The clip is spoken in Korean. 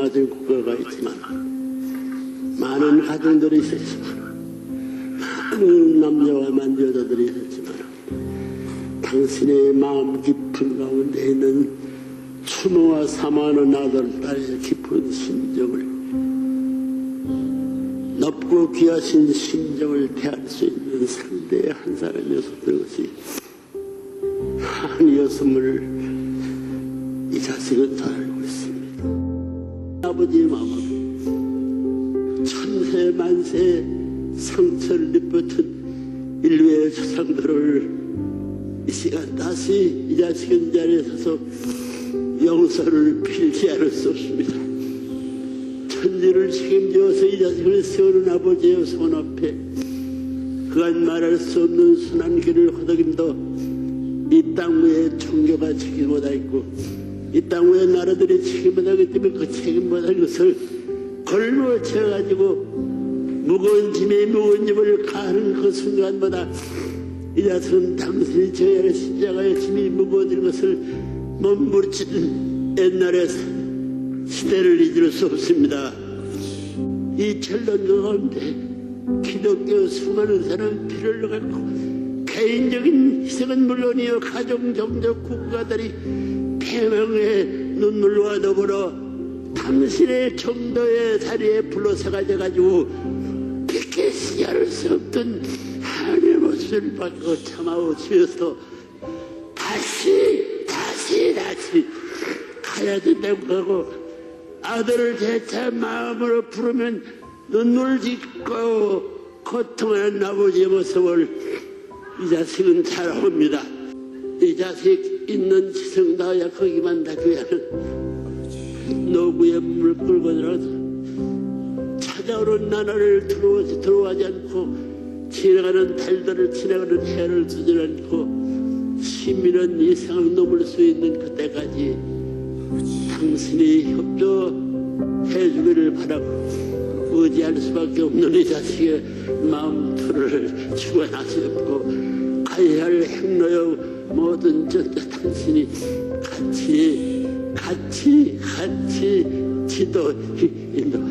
맞은 국가가 있지만 많은 가정들이 있었지만 많은 남자와 많은 여자들이 있었지만 당신의 마음 깊은 가운데 있는 추모와 사모하는 아들 딸의 깊은 심정을 높고 귀하신 심정을 대할 수 있는 상대의 한 사람이었던 것이 아니었음을 이 자식은 잘 알고 있습니다. 아버지의 마음은 천세 만세 상처를 입었던 인류의 조상들을 이 시간 다시 이 자식은 이 자리에 서서 용서를 빌지 않을 수 없습니다. 천지를 책임져서 이 자식을 세우는 아버지의 손 앞에 그간 말할 수 없는 순한 길을 허덕임도 이 땅 위에 종교가 책임보다 있고 이 땅 위에 나라들이 책임보다 있기 때문에 그 책임보다 것을 걸머채가지고 무거운 짐에 무거운 짐을 가는 그 순간마다 이 자식은 당신이 져야 할 십자가의 짐이 무거워진 것을 몸부림치는 옛날의 시대를 잊을 수 없습니다. 이 철런 가운데 기독교 수많은 사람 피를 흘려갖고 개인적인 희생은 물론이요 가정 정적 국가들이 패망의 눈물과 더불어 당신의 정도의 자리에 불러서가져 가지고 비켜지 않을 수 없던 하나님의 모습을 받고 참아오시어서 다시 다시 다시 가야 된다고 하고 아들을 재차 마음으로 부르면 눈물 짓고 고통하는 아버지의 모습을 이 자식은 잘 압니다. 이 자식 있는 지성다야 거기만 다 귀하는 노구에 물을 끌고 들어서 찾아오는 나날을 들어오지 들어가지 않고 지나가는 달들을 지나가는 해를 두지 않고 시민은 이 세상 넘을 수 있는 그때까지 당신이 협조해 주기를 바라고 의지할 수밖에 없는 이 자식의 마음틀을 주관하셨고 가야 할 행로여 모든 전자 당신이 같이 같이 같이 지도 인도하시옵소서